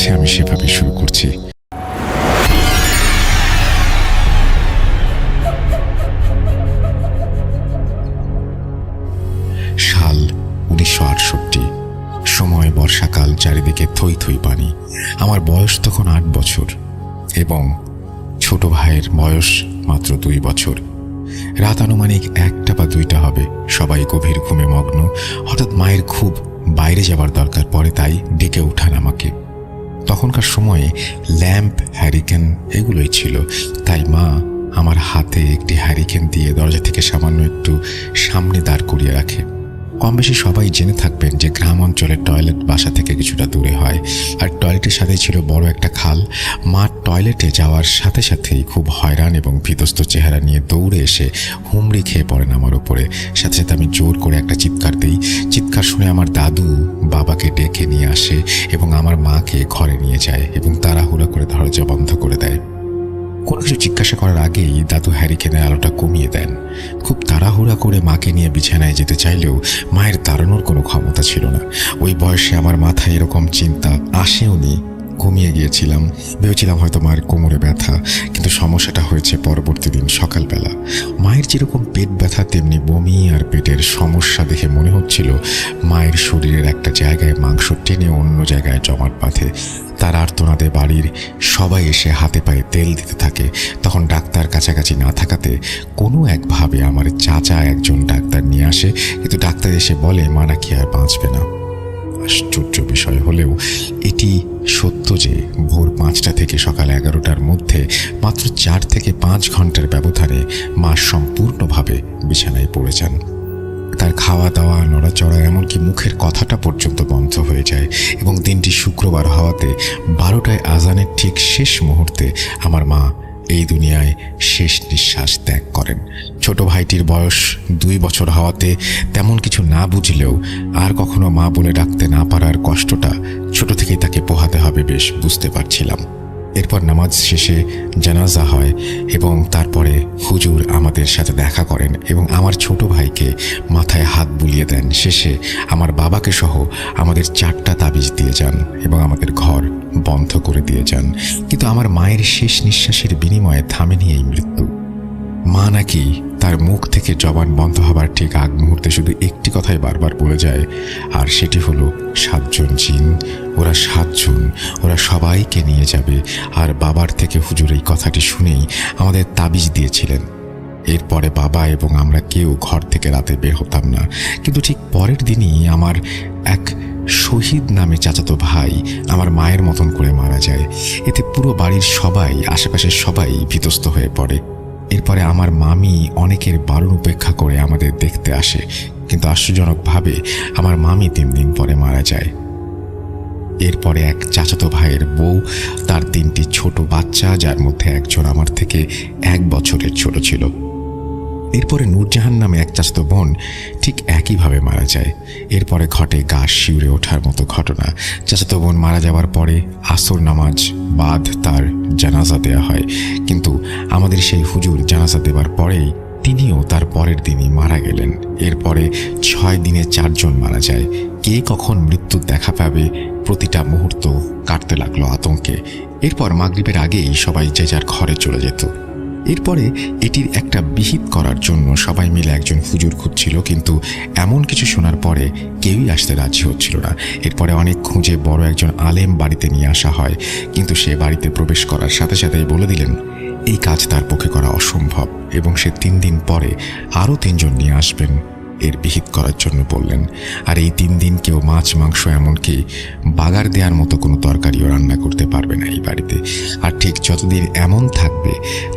আছে আমি সেভাবে শুরু করছি। সাল উনিশশো আটষট্টি, সময় বর্ষাকাল, চারিদিকে থই থই পানি। আমার বয়স তখন আট বছর এবং ছোট ভাইয়ের বয়স মাত্র দুই বছর। রাত আনুমানিক একটা বা দুইটা হবে। সবাই গভীর ঘুমে মগ্ন। হঠাৎ মায়ের খুব বাইরে যাবার দরকার পড়ে, তাই ডেকে উঠান আমাকে। তখনকার সময়ে ল্যাম্প, হ্যারিকেন এগুলোই ছিল। তাই মা আমার হাতে একটি হ্যারিকেন দিয়ে দরজা থেকে সামান্য একটু সামনে দাঁড় করিয়ে রাখে। কম বেশি সবাই জেনে থাকবেন যে গ্রাম অঞ্চলে টয়লেট বাসা থেকে কিছুটা দূরে হয়। আর টয়লেটের সাথে ছিল বড় একটা খাল। মা টয়লেটে যাওয়ার সাথে সাথেই খুব হয়রান এবং ভীতস্ত চেহারা নিয়ে দৌড়ে এসে হুমড়ি খেয়ে পড়েন আমার উপরে। সাথে সাথে আমি জোর করে একটা চিৎকার দিই। চিৎকার শুনে আমার দাদু বাবাকে ডেকে নিয়ে আসে এবং আমার মাকে ঘরে নিয়ে যায় এবং তাড়াহুড়া করে দরজা বন্ধ করে দেয়। কোনো কিছু জিজ্ঞাসা করার আগেই দাদু হ্যারিকেনের আলোটা কমিয়ে দেন। খুব তাড়াহুড়া করে মাকে নিয়ে বিছানায় যেতে চাইলেও মায়ের তাড়ানোর কোনো ক্ষমতা ছিল না। ওই বয়সে আমার মাথায় এরকম চিন্তা আসেওনি ঘুমিয়ে গিয়েছিলাম। ভেবেছিলাম হয়তো মায়ের কোমরে ব্যথা, কিন্তু সমস্যাটা হয়েছে পরবর্তী দিন সকালবেলা। মায়ের যেরকম পেট ব্যথা, তেমনি বমি আর পেটের সমস্যা দেখে মনে হচ্ছিল মায়ের শরীরের একটা জায়গায় মাংস টেনে অন্য জায়গায় জমাট বাঁধে। তার আর্তনাদে বাড়ির সবাই এসে হাতে পায়ে তেল দিতে থাকে। তখন ডাক্তার কাছাকাছি না থাকাতে কোনো একভাবে আমার চাচা একজন ডাক্তার নিয়ে আসে। কিন্তু ডাক্তার এসে বলে, মা নাকি আর বাঁচবে না। আশ্চর্য বিষয় হলেও এটি সত্য যে ভোর পাঁচটা থেকে সকাল এগারোটার মধ্যে মাত্র চার থেকে পাঁচ ঘণ্টার ব্যবধানে মা সম্পূর্ণভাবে বিছানায় পড়ে যান তার খাওয়া দাওয়া নড়াচড়া, এমনকি মুখের কথাটা পর্যন্ত বন্ধ হয়ে যায় এবং দিনটি শুক্রবার হওয়াতে বারোটায় আজানের ঠিক শেষ মুহূর্তে আমার মা এই দুনিয়ায় শেষ নিঃশ্বাস ত্যাগ করেন। ছোট ভাইটির বয়স দুই বছর হওয়াতে তেমন কিছু না বুঝলেও আর কখনো মা বলে ডাকতে না পারার কষ্টটা ছোট থেকেই তাকে পোহাতে হবে বেশ, বুঝতে পারছিলাম। এরপর নামাজ শেষে জানাজা হয় এবং তারপরে হুজুর আমাদের সাথে দেখা করেন এবং আমার ছোট ভাইকে মাথায় হাত বুলিয়ে দেন। শেষে আমার বাবাকে সহ আমাদের চারটা তাবিজ দিয়ে যান এবং আমাদের ঘর বন্ধ করে দিয়ে যান। কিন্তু আমার মায়ের শেষ নিঃশ্বাসের বিনিময়ে থামেনি এই মৃত্যু। মা নাকি তার মুখ থেকে জবান বন্ধ হবার ঠিক আগ মুহূর্তে শুধু একটি কথাই বারবার বলে যায়, আর সেটি হলো, সাতজন জিন, ওরা সাতজন, ওরা সবাইকে নিয়ে যাবে, আর বাবার থেকে হুজুর এই কথাটি শুনেই আমাদের তাবিজ দিয়েছিলেন। এরপরে বাবা এবং আমরা কেউ ঘর থেকে রাতে বের হতাম না, কিন্তু ঠিক পরের দিনই আমার এক শহীদ নামে চাচাতো ভাই আমার মায়ের মতন করে মারা যায়। এতে পুরো বাড়ির সবাই, আশেপাশের সবাই ভীতস্ত হয়ে পড়ে। এরপরে আমার মামি অনেকের বারণ উপেক্ষা করে আমাদের দেখতে আসে, কিন্তু আশ্চর্যজনকভাবে আমার মামি তিন দিন পরে মারা যায়। এরপরে এক চাচাতো ভাইয়ের বউ, তার তিনটি ছোট বাচ্চা, যার মধ্যে একজন আমার থেকে এক বছরের ছোট ছিল। এরপরে নূরজাহান নামে এক চাচাতো বোন ঠিক একইভাবে মারা যায়। এরপরে ঘটে গা শিউরে ওঠার মতো ঘটনা। চাচাতো বোন মারা যাওয়ার পরে আসর নামাজ বাদ তার জানাজা দেওয়া হয়। কিন্তু আমাদের সেই হুজুর জানাজা দেওয়ার পরেই তিনিও তার পরের দিনই মারা গেলেন। এরপরে ছয় দিনে চারজন মারা যায়। কে কখন মৃত্যুর দেখা পাবে প্রতিটা মুহূর্ত কাটতে লাগল আতঙ্কে। এরপর মাগরিবের আগেই সবাই যে যার ঘরে চলে যেত। এরপরে এটির একটা বিহিত করার জন্য সবাই মিলে একজন হুজুর খুঁজছিল, কিন্তু এমন কিছু শোনার পরে কেউই আসতে রাজি হচ্ছিল না। এরপরে অনেক খুঁজে বড় একজন আলেম বাড়িতে নিয়ে আসা হয়, কিন্তু সে বাড়িতে প্রবেশ করার সাথে সাথেই বলে দিলেন, এই কাজ তার পক্ষে করা অসম্ভব এবং সে তিন দিন পরে আরও তিনজন নিয়ে আসবেন। এর বিহিত করার জন্য বললেন, আর এই তিন দিন কেউ মাছ, মাংস এমনকি বাগার দেওয়ার মতো কোনো তরকারিও রান্না করতে পারবে না এই বাড়িতে। আর ঠিক যতদিন এমন থাকবে,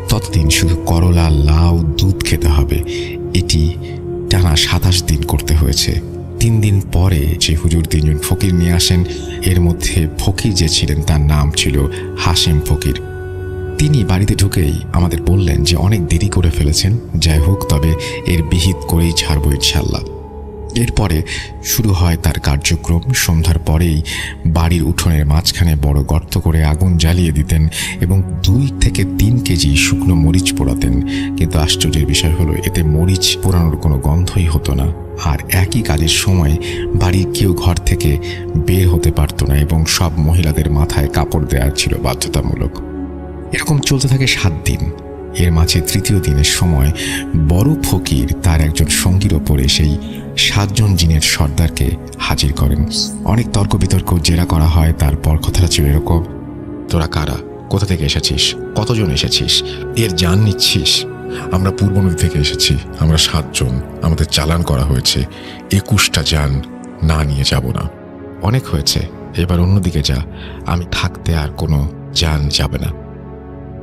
ততদিন শুধু করলা, লাউ, দুধ খেতে হবে। এটি টানা সাতাশ দিন করতে হয়েছে। তিন দিন পরে যে হুজুর তিনজন ফকির নিয়ে আসেন, এর মধ্যে ফকির যে ছিলেন তার নাম ছিল হাসিম ফকির। তিনি বাড়িতে ঢুকেই আমাদের বললেন যে অনেক দেরি করে ফেলেছেন। যাই হোক, তবে এর বিহিত করেই ছাড়বো ইনশাল্লাহ এরপরে শুরু হয় তার কার্যক্রম। সন্ধ্যার পরেই বাড়ির উঠোনের মাঝখানে বড় গর্ত করে আগুন জ্বালিয়ে দিতেন এবং দুই থেকে তিন কেজি শুকনো মরিচ পোড়াতেন। কিন্তু আশ্চর্যের বিষয় হলো, এতে মরিচ পোড়ানোর কোনো গন্ধই হতো না। আর একই কাজের সময় বাড়ির কেউ ঘর থেকে বের হতে পারতো না এবং সব মহিলাদের মাথায় কাপড় দেওয়া ছিল বাধ্যতামূলক। এরকম চলতে থাকে সাত দিন। এর মাঝে তৃতীয় দিনের সময় বড় ফকির তার একজন সঙ্গীর ওপরে সেই সাতজন জিনের সর্দারকে হাজির করেন। অনেক তর্ক বিতর্ক জেরা করা হয়, তারপর কথাটা ছিল এরকম, তোরা কারা? কোথা থেকে এসেছিস? কতজন এসেছিস? এর জান নিচ্ছিস? আমরা পূর্ব নদী থেকে এসেছি, আমরা সাতজন, আমাদের চালান করা হয়েছে, একুশটা যান না নিয়ে যাব না। অনেক হয়েছে, এবার অন্যদিকে যা, আমি থাকতে আর কোনো যান যাবে না।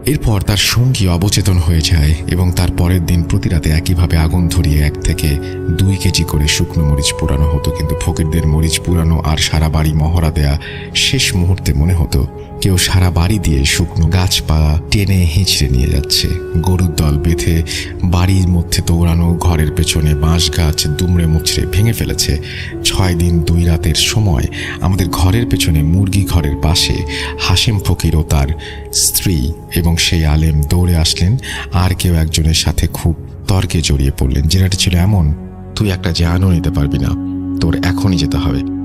এরপর তার সঙ্গী অবচেতন হয়ে যায় এবং তার পরের দিন প্রতিরাতে একইভাবে আগুন ধরিয়ে এক থেকে দুই কেজি করে শুকনো মরিচ পুরানো হতো। কিন্তু ফকিরদের মরিচ পুরানো আর সারা বাড়ি মহড়া দেয়া শেষ মুহূর্তে মনে হতো কেউ সারা বাড়ি দিয়ে শুকনো গাছপালা টেনে হিঁচড়ে নিয়ে যাচ্ছে। গরুর দল বেঁধে বাড়ির মধ্যে দৌড়ানো, ঘরের পেছনে বাঁশ গাছ দুমড়ে মুচড়ে ভেঙে ফেলেছে। ছয় দিন দুই রাতের সময় আমাদের ঘরের পেছনে মুরগি ঘরের পাশে হাসিম ফকির ও তার স্ত্রী এবং সেই আলেম দৌড়ে আসলেন। আর কেউ একজনের সাথে খুব তর্কে জড়িয়ে পড়লেন। জেনাটা ছিল এমন, তুই একটা জানও নিতে পারবি না। তোর এখনই যেতে হবে।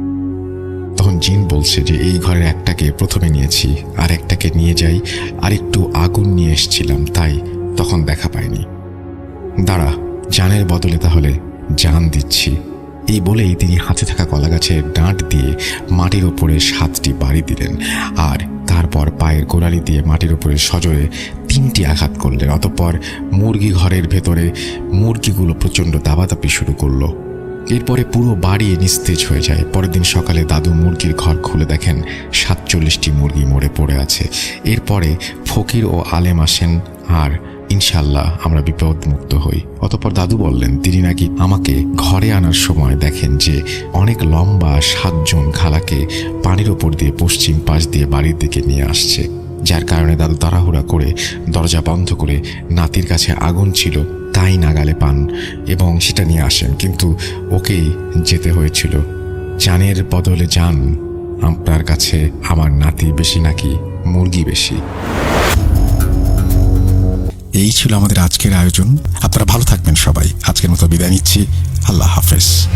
তখন জিন বলছে যে, এই ঘরের একটাকে প্রথমে নিয়েছি, আর একটাকে নিয়ে যাই, আর একটু আগুন নিয়ে এসছিলাম, তাই তখন দেখা পাইনি। দাঁড়া, জানের বদলে তাহলে জান দিচ্ছি। এই বলেই তিনি হাতে থাকা কলা গাছের ডাঁট দিয়ে মাটির ওপরে সাতটি বাড়ি দিলেন, আর তারপর পায়ের গোড়ালি দিয়ে মাটির ওপরে সজোরে তিনটি আঘাত করলেন। অতঃপর মুরগি ঘরের ভেতরে মুরগিগুলো প্রচণ্ড দাবাদাপি শুরু করল। এরপরে পুরো বাড়ি নিস্তেজ হয়ে যায়। পরের দিন সকালে দাদু মুরগির ঘর খুলে দেখেন সাতচল্লিশটি মুরগি মরে পড়ে আছে। এরপরে ফকির ও আলেম আসেন, আর ইনশাল্লাহ আমরা বিপদ মুক্ত হই। অতপর দাদু বললেন, তিনি নাকি আমাকে ঘরে আনার সময় দেখেন যে অনেক লম্বা সাতজন খালাকে পানির ওপর দিয়ে পশ্চিম পাশ দিয়ে বাড়ির দিকে নিয়ে আসছে। যার কারণে দাদু তাড়াহুড়া করে দরজা বন্ধ করে নাতির কাছে আগুন ছিল, তাই নাগালে পান এবং সেটা নিয়ে আসেন। কিন্তু ওকেই যেতে হয়েছিল। জানের বদলে যান। আপনার কাছে আমার নাতি বেশি নাকি মুরগি বেশি? এই ছিল আমাদের আজকের আয়োজন। আপনারা ভালো থাকবেন সবাই। আজকের মতো বিদায় নিচ্ছি। আল্লাহ হাফেজ।